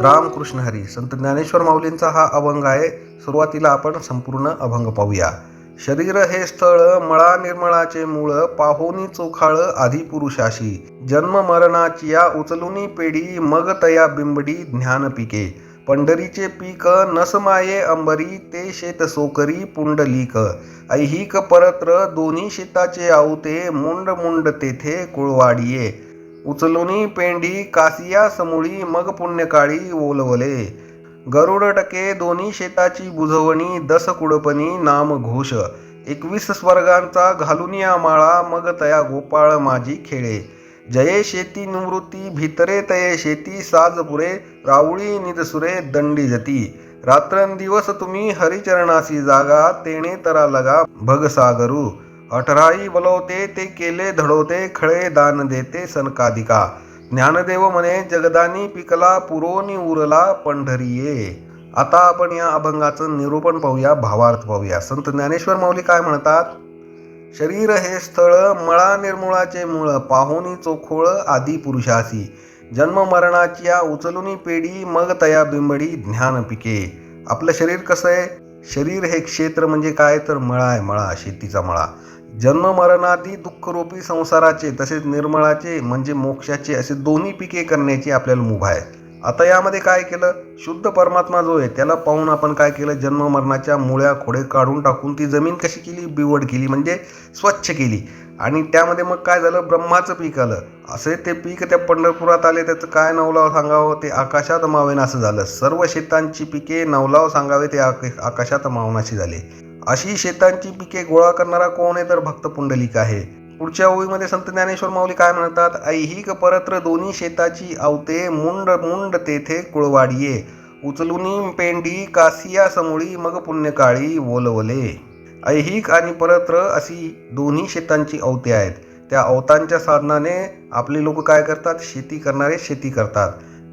रामकृष्ण हरी. संत ज्ञानेश्वर माऊलींचा हा अभंग आहे. सुरुवातीला आपण संपूर्ण अभंग पाहूया. शरीर हे स्थळ मळा निर्मळाचे मूळ पाहुनी चोखाळ आधी पुरुषाशी जन्म मरणाची या उचलुनी पेढी मग तया बिंबडी ज्ञान पिके. पंढरीचे पीक नसमाये अंबरी ते शेत सोकरी पुंडलिक ऐहिक परत्र दोन्ही शेताचे आऊते मुंड मुंड तेथे कुळवाडिये. उचलुनी पेंडी कासिया समूळी मग पुण्यकाळी ओलवले. गरुड टके दोन्ही शेताची बुझवणी दस कुडपणी नाम घोष. एकवीस स्वर्गांचा घालुनिया माळा मग तया गोपाळ माझी खेळे. जये शेती निवृत्ती भितरे तये शेती साजपुरे राऊळी निदसुरे दंडी जती. रात्रंदिवस तुम्ही हरिचरणासी जागा तेणे तरा लगा भगसागरू अठराई बलवते ते केले धडवते खळे दान देते सनकादिका. ज्ञानदेव म्हणे जगदानी पिकला पुरोनी उरला पंढरीये. आता आपण या अभंगाचं निरूपण पाहूया भावार्थ पाहूया. संत ज्ञानेश्वर माऊली काय म्हणतात? शरीर हे स्थळ मळा निर्मूळाचे मूळ पाहुनी चोखोळ आदी पुरुषासी. जन्म मरणाची या उचलुनी पेढी मग तया बिंबडी ज्ञान पिके. आपलं शरीर कसं आहे? शरीर हे क्षेत्र म्हणजे काय? तर मळा आहे मळा शेतीचा मळा. जन्ममरणादी दुःखरूपी संसाराचे तसेच निर्मळाचे म्हणजे मोक्षाचे असे दोन्ही पिके करण्याची आपल्याला मुभा आहे. आता यामध्ये काय केलं? शुद्ध परमात्मा जो आहे त्याला पाहून आपण काय केलं? जन्ममरणाच्या मुळ्या खोडे काढून टाकून ती जमीन कशी केली? बिवड केली म्हणजे स्वच्छ केली. आणि त्यामध्ये मग काय झालं? ब्रह्माचं पीक आलं. असे ते पीक त्या पंढरपुरात आले त्याचं काय नवलाव सांगावं? ते आकाशात मावेन असं झालं. सर्व शेतांची पिके नवलाव सांगावे ते आक- आकाशात मावनाशी झाले. अशी शेतांची पिके गोळा करणारा कोण आहे तर भक्त पुंडलिक आहे. पुढच्या ओळीमध्ये संत ज्ञानेश्वर माऊली काय म्हणतात? ऐहिक परत्र दोन्ही शेताची आवते मुंड मुंड तेथे कुळवाडिये. उचलुनी पेंडी कासिया समोळी मग पुण्यकाळी वोलवले. ऐहिक आणि परत्र अशी दोन्ही शेतांची अवते आहेत. त्या अवतांच्या साधनाने आपले लोक काय करतात? शेती करणारे शेती करतात.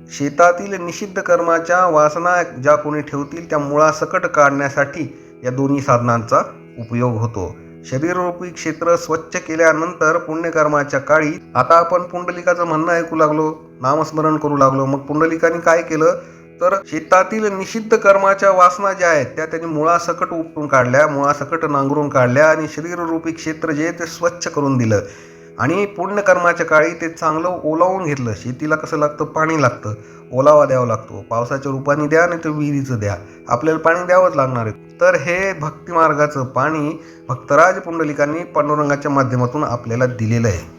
शेतातील निषिद्ध कर्माच्या वासना ज्या कोणी ठेवतील त्या मुळासकट काढण्यासाठी या दोन्ही साधनांचा उपयोग होतो. शरीररूपी क्षेत्र स्वच्छ केल्यानंतर पुण्यकर्माच्या काळी आता आपण पुंडलिकाचं म्हणणं ऐकू लागलो नामस्मरण करू लागलो. मग पुंडलिकाने काय केलं? तर शेतातील निषिद्ध कर्माच्या वासना ज्या आहेत त्या त्यांनी मुळासकट उपटून काढल्या मुळासकट नांगरून काढल्या आणि शरीररूपी क्षेत्र जे ते स्वच्छ करून दिलं. आणि पुण्यकर्माच्या काळी ते चांगलं ओलावून घेतलं. शेतीला कसं लागतं? पाणी लागतं. ओलावा द्यावा लागतो. पावसाच्या रूपाने द्या नाही तर विहिरीचं द्या. आपल्याला पाणी द्यावंच लागणार आहे. तर हे भक्तिमार्गाचं पाणी भक्तराज पुंडलिकांनी पांडुरंगाच्या माध्यमातून आपल्याला दिलेलं आहे.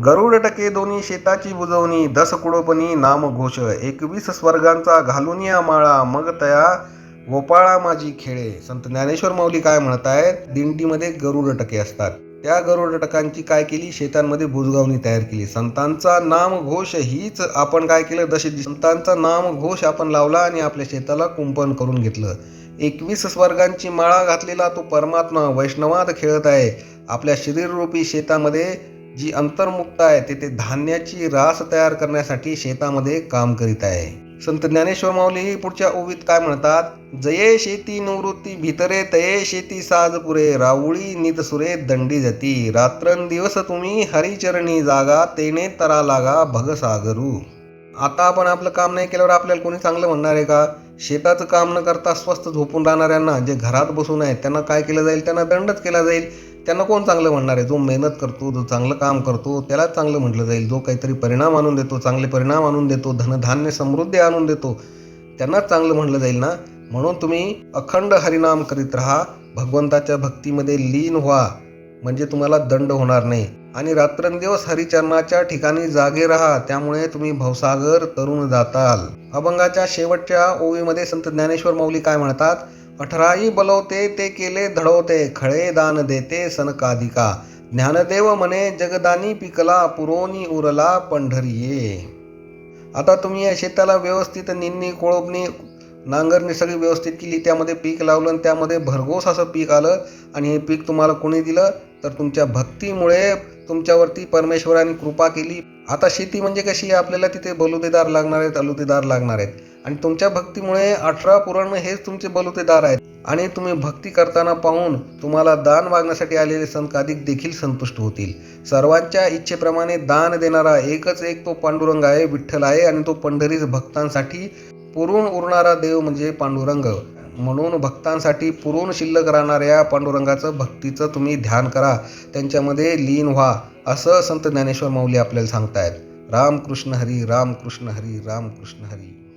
गरुड टके दोन्ही शेताची बुजवणी दस कुडोपणी नाम घोष एकवीस स्वर्गांचा घालून या माळा मग तया गोपाळा माझी खेळे. संत ज्ञानेश्वर माऊली काय म्हणत आहेत दिंडीमध्ये गरुड टके असतात. त्या गरुडटकांची काय केली? शेतांमध्ये बुजगावणी तयार केली. संतांचा नाम घोष हीच आपण काय केलं? दशे संतांचा नाम घोष आपण लावला आणि आपल्या शेताला कुंपण करून घेतलं. एकवीस स्वर्गांची माळा घातलेला तो परमात्मा वैष्णवात खेळत आहे. आपल्या शरीररूपी शेतामध्ये जी अंतर्मुक्त आहे तेथे ते धान्याची रास तयार करण्यासाठी शेतामध्ये काम करीत आहे. संत ज्ञानेश्वर माऊली पुढच्या ओवीत काय म्हणतात? जये शेती निवृत्ती भितरे तये शेती साजपुरे राऊळी नितसुरे दंडी जती. रात्रंदिवस तुम्ही हरिचरणी जागा तेने तरा लागा भग सागरू. आता आपण आपलं काम नाही केल्यावर आपल्याला कोणी चांगलं म्हणणार आहे का? शेताचं काम न करता स्वस्त झोपून राहणाऱ्यांना जे घरात बसून आहेत त्यांना काय केलं जाईल? त्यांना दंडच केला जाईल. त्यांना कोण चांगलं म्हणणार आहे? जो मेहनत करतो जो चांगलं काम करतो त्यालाच चांगलं म्हटलं जाईल. जो काहीतरी परिणाम आणून देतो चांगले परिणाम आणून देतो धनधान्य समृद्धी आणून देतो त्यांनाच चांगलं म्हटलं जाईल ना? म्हणून तुम्ही अखंड हरिनाम करीत राहा. भगवंताच्या भक्तीमध्ये लीन व्हा. म्हणजे तुम्हाला दंड होणार नाही. आणि रात्रंदिवस हरिचरणाच्या ठिकाणी जागे राहा त्यामुळे तुम्ही भवसागर तरुण जाताल. अभंगाच्या शेवटच्या ओवीमध्ये संत ज्ञानेश्वर माऊली काय म्हणतात? अठराई बलवते ते केले धडवते खळे दान देते सनकादिका. ज्ञानदेव म्हणे जगदानी पिकला पुरोनी उरला पंढरीये. आता तुम्ही या शेताला व्यवस्थित निंदणी कोळपणी नांगरणी सगळी व्यवस्थित केली त्यामध्ये पीक लावलं आणि त्यामध्ये भरघोस असं पीक आलं आणि हे पीक तुम्हाला कोणी दिलं? तर तुमच्या भक्तीमुळे तुमच्यावरती परमेश्वराने कृपा केली. आता शेती म्हणजे कशी आपल्याला तिथे बलुतेदार लागणार आहेत अलुतेदार लागणार आहेत. आणि तुमच्या भक्तीमुळे अठरा पुराण हेच तुमचे बलुतेदार आहेत. आणि तुम्ही भक्ती करताना पाहून तुम्हाला दान मागण्यासाठी आलेले संताधिक देखील संतुष्ट होतील. सर्वांच्या इच्छेप्रमाणे दान देणारा एकच एक तो पांडुरंग आहे विठ्ठल आहे. आणि तो पंढरीच भक्तांसाठी पुरून उरणारा देव म्हणजे पांडुरंग. म्हणून भक्तांसाठी पुरून शिल्लक राहणाऱ्या पांडुरंगाचं भक्तीचं तुम्ही ध्यान करा. त्यांच्यामध्ये लीन व्हा असं संत ज्ञानेश्वर माऊली आपल्याला सांगतायत. रामकृष्ण हरी रामकृष्ण हरी रामकृष्ण हरी.